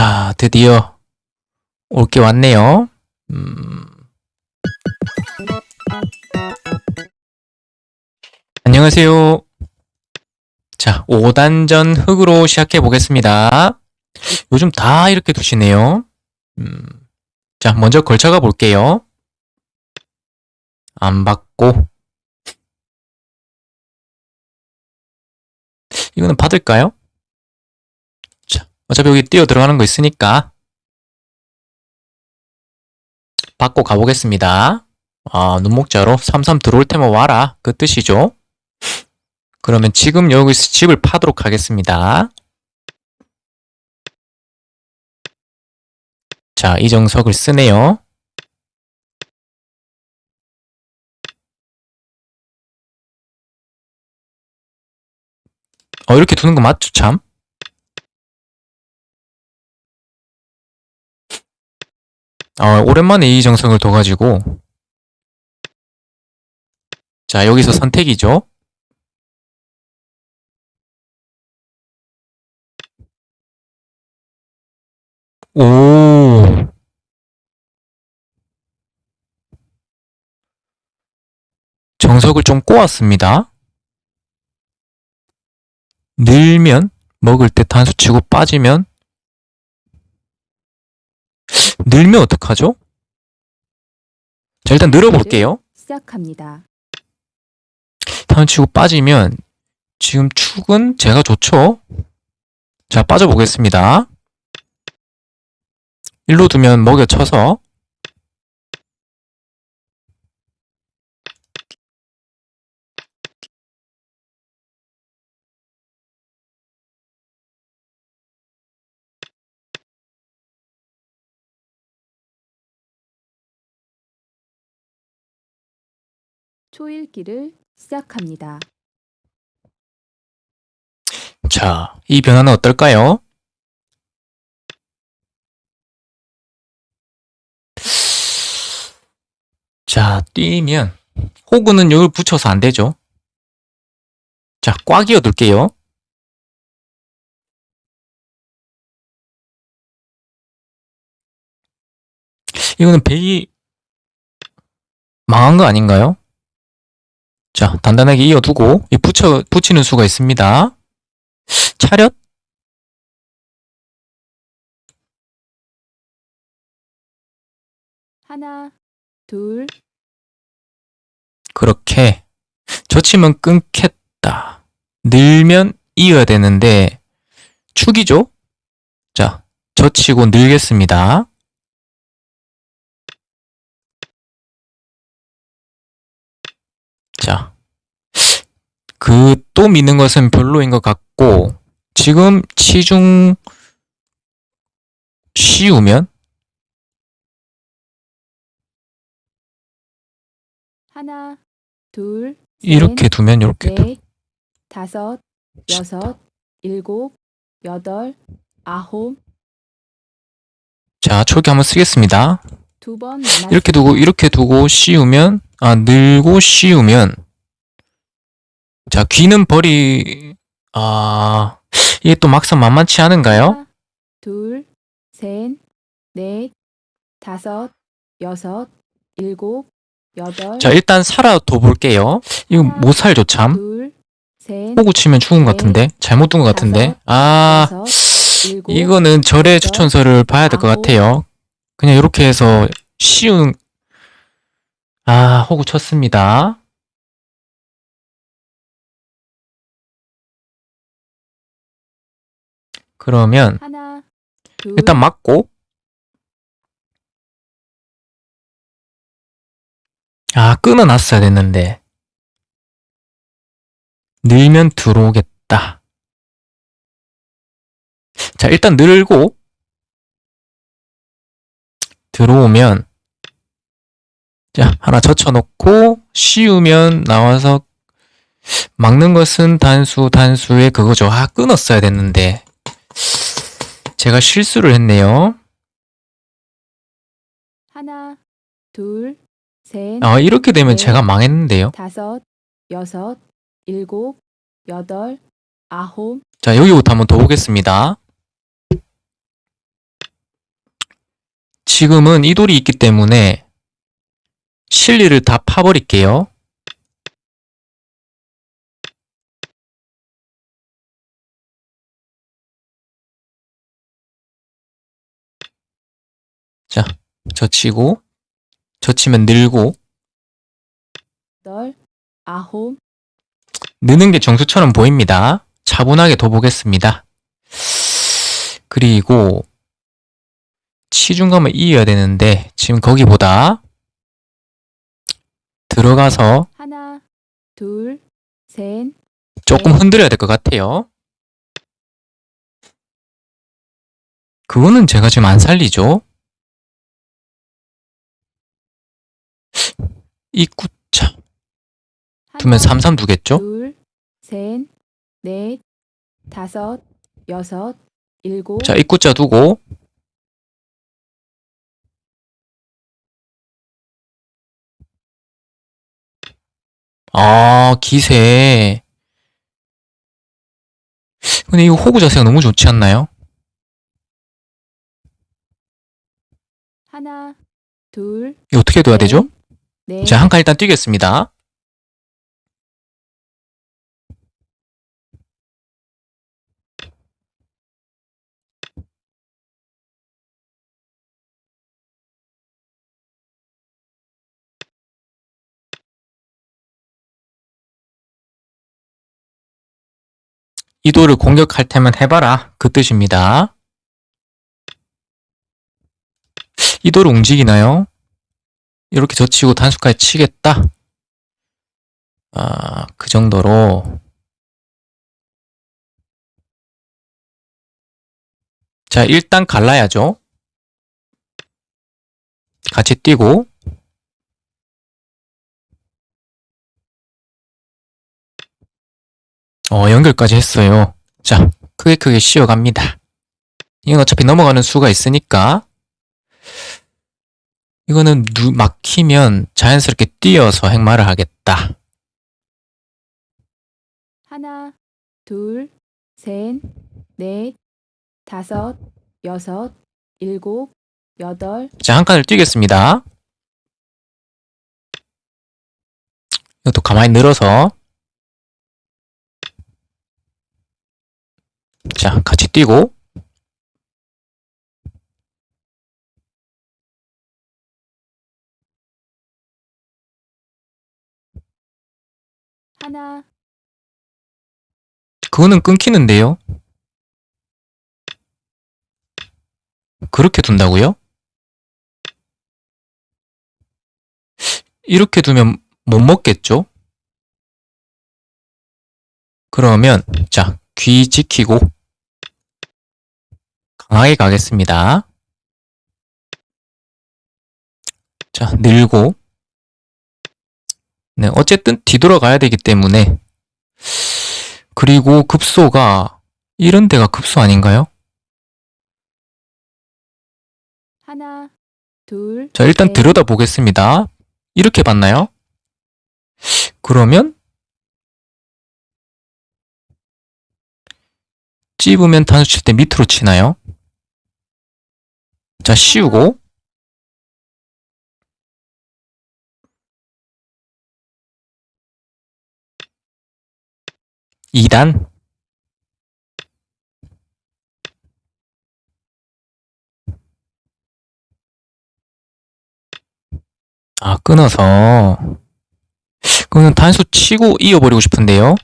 자, 드디어 올 게 왔네요. 음. 안녕하세요. 자, 5단전 흙으로 시작해 보겠습니다. 요즘 다 이렇게 두시네요. 음. 자, 먼저 걸쳐가 볼게요. 안 받고. 이거는 받을까요? 자, 어차피 여기 뛰어 들어가는 거 있으니까. 받고 가보겠습니다. 아, 눈목자로 삼삼 들어올 테면 와라. 그 뜻이죠. 그러면 지금 여기서 집을 파도록 하겠습니다. 자, 이정석을 쓰네요. 어, 이렇게 두는 거 맞죠, 참? 어, 오랜만에 이 정석을 둬가지고. 자, 여기서 선택이죠. 오. 정석을 좀 꼬았습니다. 늘면 먹을 때 단수 치고 빠지면 늘면 어떡하죠? 자, 일단 늘어볼게요. 시작합니다. 단수 치고 빠지면 지금 축은 제가 좋죠? 자, 빠져보겠습니다. 일로 두면 먹여 쳐서 초읽기를 시작합니다. 자, 이 변화는 어떨까요? 자, 뛰면 호구는 여기 붙여서 안 되죠. 자, 꽉 이어둘게요. 이거는 백이 망한 거 아닌가요? 자, 단단하게 이어두고 이 붙여 붙이는 수가 있습니다. 차렷 하나, 둘, 그렇게 젖히면 끊겠다. 늘면 이어야 되는데 축이죠? 자, 젖히고 늘겠습니다. 그 또 미는 것은 별로인 것 같고 지금 치중 쉬우면 하나, 둘, 이렇게 두면 이렇게 두. 넷, 다섯, 여섯, 일곱, 여덟, 아홉, 자, 초기 한번 쓰겠습니다. 두 번. 이렇게 두고 이렇게 두고 씌우면 아 늘고 씌우면 자 귀는 벌이 아 이게 또 막상 만만치 않은가요? 하나, 둘, 셋, 넷, 다섯, 여섯, 일곱, 여덟, 자 일단 살아 둬 볼게요. 이거 못 살죠 참. 둘, 셋, 호구 치면 죽은 것 같은데 잘못 둔 것 같은데 아 여섯, 일곱, 이거는 절의 추천서를 봐야 될 것. 같아요. 그냥 이렇게 해서 씌우는 아 호구 쳤습니다. 그러면 하나, 둘, 일단 맞고 아 끊어놨어야 됐는데. 늘면 들어오겠다. 자 일단 늘고 들어오면 자 하나 젖혀놓고 씌우면 나와서 막는 것은 단수 단수의 그거죠. 아 끊었어야 됐는데 제가 실수를 했네요 하나, 둘, 셋, 아, 이렇게 되면 네. 제가 망했는데요. 다섯, 여섯, 일곱, 여덟, 아홉, 자, 여기부터 한번 더 보겠습니다. 지금은 이 돌이 있기 때문에 실리를 다 파버릴게요. 젖히고, 젖히면 늘고, 여덟, 아홉, 느는 게 정수처럼 보입니다. 차분하게 더 보겠습니다. 그리고 치중감을 이어야 되는데 지금 거기보다 들어가서 하나, 둘, 셋, 조금 네. 흔들어야 될 것 같아요. 그거는 제가 지금 안 살리죠. 입구차 두면 하나, 33 두겠죠? 둘, 셋, 넷, 다섯, 여섯, 일곱, 자, 입구자 두고 아, 기세. 근데 이거 호구 자세가 너무 좋지 않나요? 하나, 둘, 이거 어떻게 둬야 되죠? 넷, 자, 한칸 일단 뛰겠습니다. 이 돌을 공격할 테면 해봐라. 그 뜻입니다. 이 돌을 움직이나요? 이렇게 젖히고 단수까지 치겠다. 아, 그 정도로. 자, 일단 갈라야죠. 같이 뛰고. 어, 연결까지 했어요. 자, 크게 크게 씌워갑니다. 이건 어차피 넘어가는 수가 있으니까 이거는 누, 막히면 자연스럽게 뛰어서 행마를 하겠다. 하나, 둘, 셋, 넷, 다섯, 여섯, 일곱, 여덟, 자, 한 칸을 뛰겠습니다. 이것도 가만히 늘어서. 자, 같이 뛰고. 하나, 그거는 끊기는데요. 그렇게 둔다고요? 이렇게 두면 못 먹겠죠? 그러면 자, 귀 지키고 강하게 가겠습니다. 자, 늘고 네, 어쨌든 뒤돌아가야 되기 때문에 그리고 급소가 이런 데가 급소 아닌가요? 하나, 둘, 자, 일단 셋, 들여다 보겠습니다. 이렇게 봤나요? 그러면 찝으면 단수 칠 때 밑으로 치나요? 자, 씌우고 이단 아, 끊어서 그거는 단수 치고 이어버리고 싶은데요.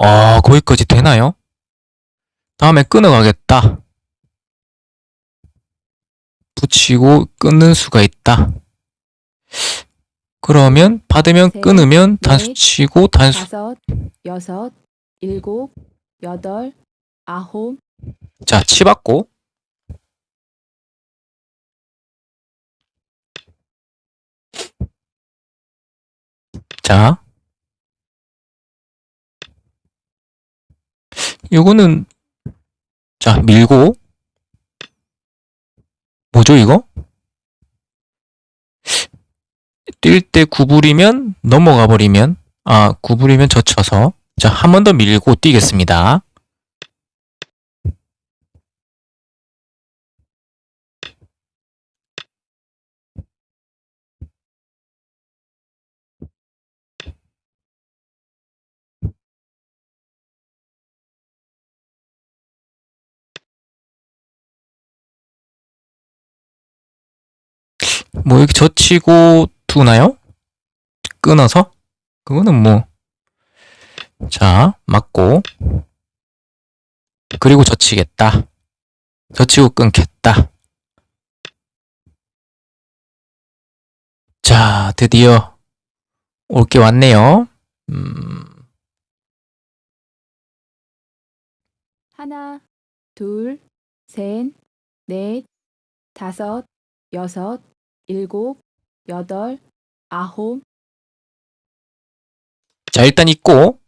아, 거기까지 되나요? 다음에 끊어가겠다. 붙이고 끊는 수가 있다. 그러면 받으면 셋, 끊으면 단수 넷, 치고 단수 다섯, 여섯, 일곱, 여덟, 아홉, 자 치받고. 자. 요거는 자 밀고 뭐죠 이거? 뛸 때 구부리면 넘어가 버리면 아 구부리면 젖혀서 자 한 번 더 밀고 뛰겠습니다. 뭐 이렇게 젖히고 두나요? 끊어서? 그거는 뭐. 자, 맞고. 그리고 젖히겠다. 젖히고 끊겠다. 자, 드디어 올 게 왔네요. 음, 하나, 둘, 셋, 넷, 다섯, 여섯, 일곱, 여덟, 아홉, 자, 일단 있고.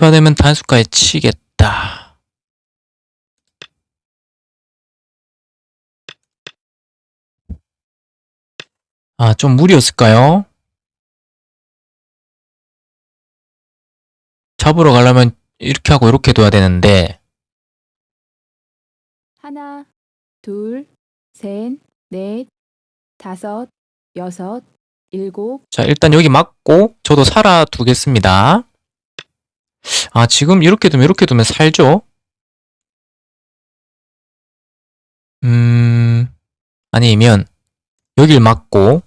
치받으면 단수까지 치겠다. 아, 좀 무리였을까요? 잡으러 가려면 이렇게 하고 이렇게 둬야 되는데, 하나, 둘, 셋, 넷, 다섯, 여섯, 일곱, 자, 일단 여기 맞고, 저도 살아 두겠습니다. 아, 지금 이렇게 두면, 이렇게 두면 살죠? 음, 아니면, 여길 맞고,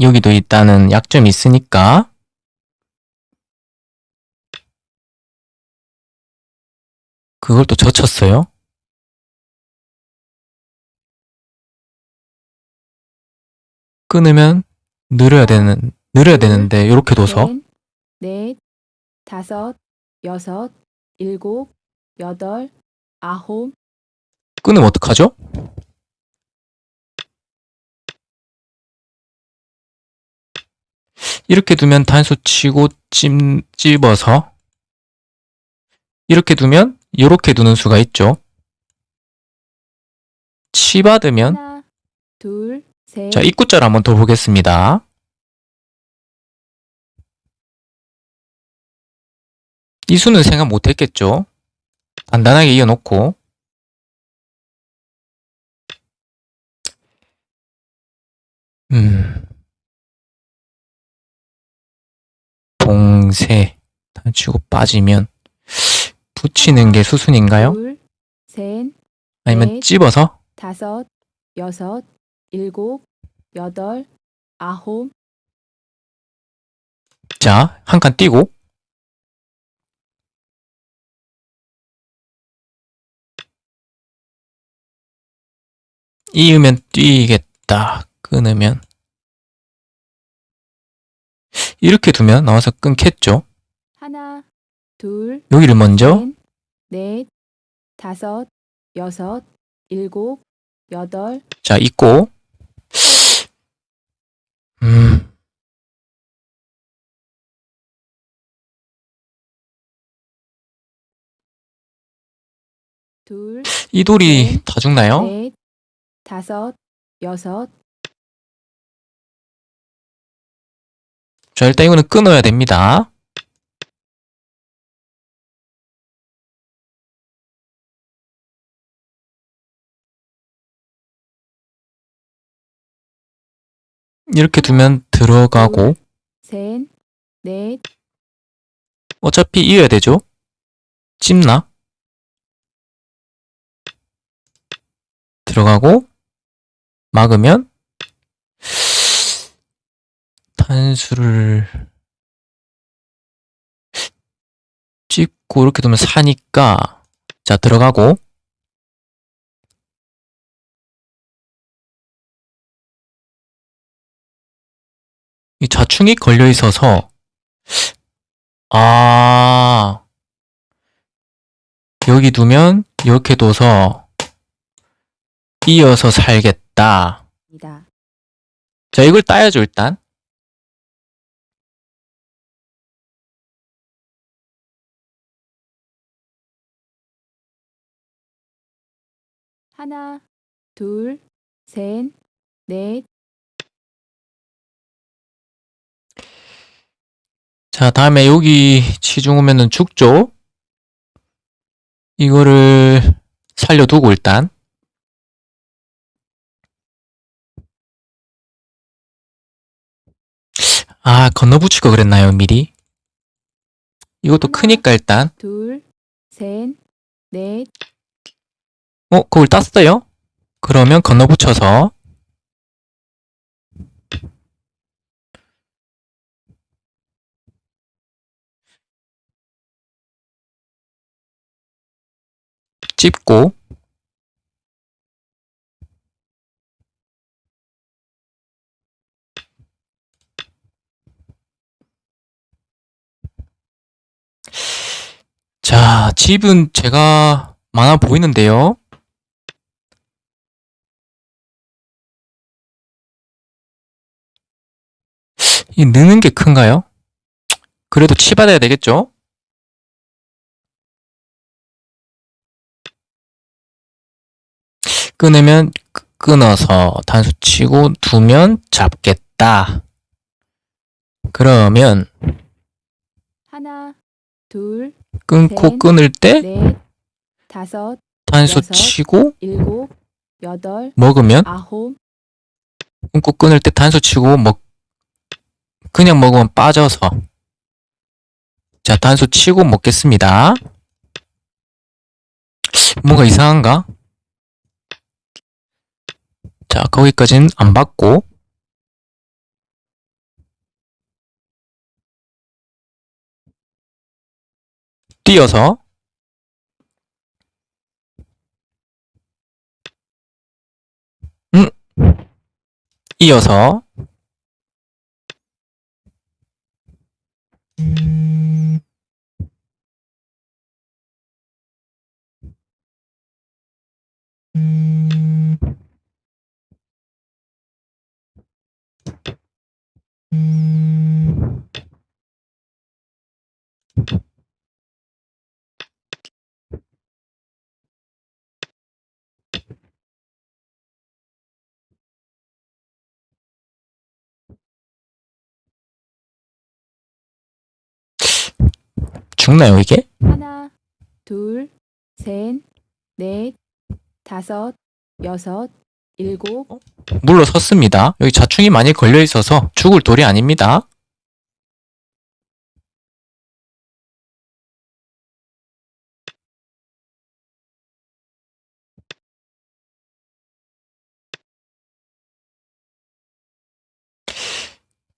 여기도 일단은 약점이 있으니까, 그걸 또 젖혔어요. 끊으면 느려야 되는, 느려야 되는데, 이렇게 둬서. 셋, 넷, 다섯, 여섯, 일곱, 여덟, 아홉, 끊으면 어떡하죠? 이렇게 두면 단수 치고 찜, 찝어서 이렇게 두면 이렇게 두는 수가 있죠. 치 받으면 하나, 둘, 셋, 자 입구자를 한번 더 보겠습니다. 이 수는 생각 못했겠죠. 간단하게 이어놓고 음 봉쇄 단치고 빠지면 붙이는 게 수순인가요? 둘, 셋, 아니면 넷. 찝어서 다섯, 여섯, 일곱, 여덟, 아홉, 자 한 칸 띄고 이으면 뛰겠다. 끊으면. 이렇게 두면 나와서 끊겠죠? 하나, 둘, 여기를 먼저. 셋, 넷, 다섯, 여섯, 일곱, 여덟, 자 있고. 음. 둘, 이 돌이 셋, 다 죽나요? 넷, 다섯, 여섯, 자 일단 이거는 끊어야 됩니다 이렇게 두면 들어가고 셋, 넷, 어차피 이어야 되죠? 찝나? 들어가고 막으면 단수를 찝고 이렇게 두면 사니까 자 들어가고. 이 좌충이 걸려 있어서 아, 여기 두면 이렇게 둬서 이어서 살겠다. 이다. 자, 이걸 따야죠, 일단. 하나, 둘, 셋, 넷, 자, 다음에 여기 치중 오면은 죽죠? 이거를 살려두고 일단. 아, 건너붙일 거 그랬나요, 미리? 이것도. 크니까 일단. 둘, 셋, 넷, 어, 그걸 땄어요? 그러면 건너붙여서 찝고 자, 집은 제가 많아 보이는데요. 이 느는 게 큰가요? 그래도 치받아야 되겠죠? 끊으면 끄- 끊어서 단수 치고 두면 잡겠다. 그러면 하나, 둘, 끊고 셋, 끊을 때 넷, 다섯, 단수 여섯. 치고 일곱, 여덟, 먹으면 아홉, 끊고 끊을 때 단수 치고 먹 그냥 먹으면 빠져서 자 단수 치고 먹겠습니다. 뭔가 이상한가? 자 거기까지는 안 받고 뛰어서. 음. 이어서 죽나요 이게? 하나, 둘, 셋, 넷, 다섯, 여섯, 일곱, 물러섰습니다. 여기 자충이 많이 걸려 있어서 죽을 돌이 아닙니다.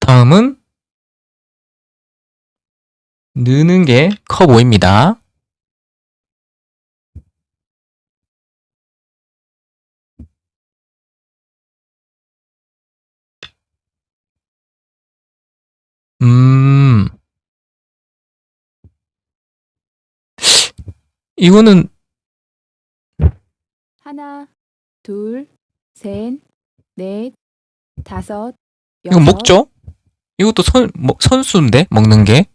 다음은 느는 게 커 보입니다. 음. 이거는 하나, 둘, 셋, 넷, 다섯, 이거 여섯, 먹죠? 이것도 선, 뭐, 선수인데 먹는 게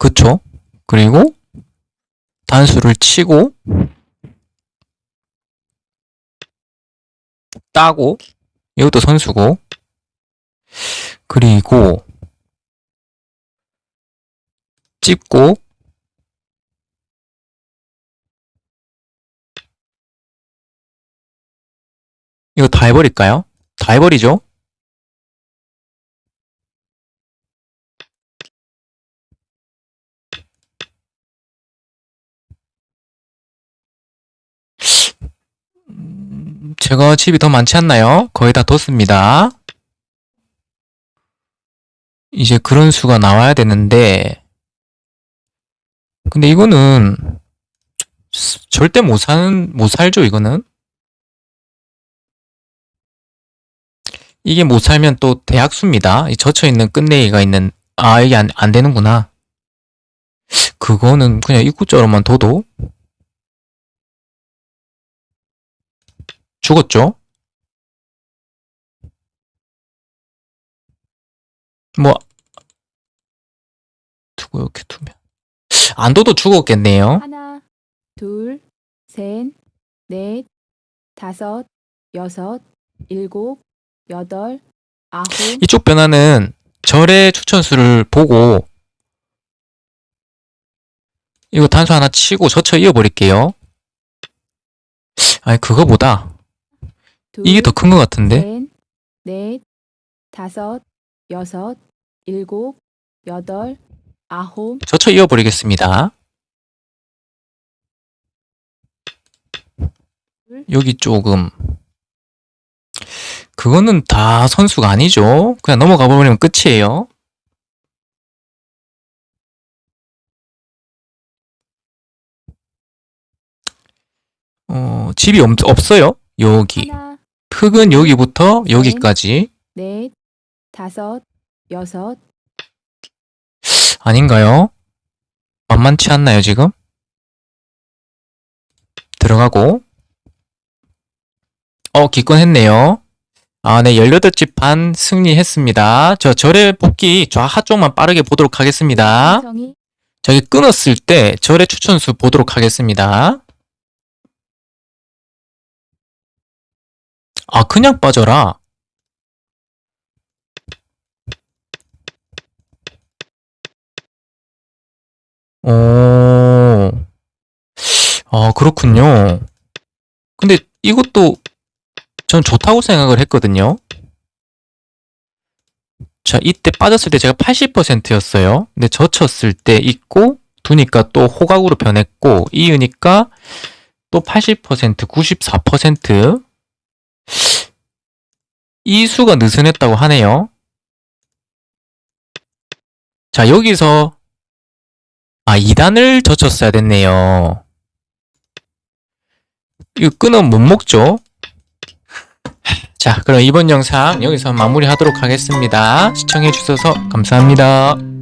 그쵸? 그리고 단수를 치고 따고 이것도 선수고 그리고 찝고 이거 다 해버릴까요? 다 해버리죠? 제가 집이 더 많지 않나요? 거의 다 뒀습니다. 이제 그런 수가 나와야 되는데, 근데 이거는 절대 못 사는, 못 살죠, 이거는? 이게 못 살면 또 대학수입니다. 이 젖혀 있는 끝내기가 있는, 아, 이게 안, 안 되는구나. 그거는 그냥 입구자로만 둬도 죽었죠? 뭐, 두고 이렇게 두면. 안 둬도 죽었겠네요. 하나, 둘, 셋, 넷, 다섯, 여섯, 일곱, 여덟, 아홉, 이쪽 변화는 절의 추천수를 보고 이거 단수 하나 치고 젖혀 이어버릴게요. 아니 그거보다 둘, 이게 더 큰 것 같은데 셋, 넷, 다섯, 여섯, 일곱, 여덟, 아홉, 젖혀 이어버리겠습니다. 여기 조금 그거는 다 선수가 아니죠. 그냥 넘어가 버리면 끝이에요. 어, 집이 없, 없어요. 여기. 하나, 흙은 여기부터 여기까지. 넷, 다섯, 여섯, 아닌가요? 만만치 않나요, 지금? 들어가고. 어, 기권했네요. 아, 네, 18집 반 승리했습니다. 저 절의 복귀 좌하 쪽만 빠르게 보도록 하겠습니다. 정이 저기 끊었을 때 절의 추천수 보도록 하겠습니다. 아, 그냥 빠져라. 오, 아, 그렇군요. 근데 이것도 전 좋다고 생각을 했거든요. 자, 이때 빠졌을 때 제가 80%였어요. 근데 젖혔을 때 있고, 두니까 또 호각으로 변했고, 이으니까 또 80%, 94%. 이 수가 느슨했다고 하네요. 자, 여기서, 아, 2단을 젖혔어야 됐네요. 이거 끊으면 못 먹죠? 자, 그럼 이번 영상 여기서 마무리하도록 하겠습니다. 시청해주셔서 감사합니다.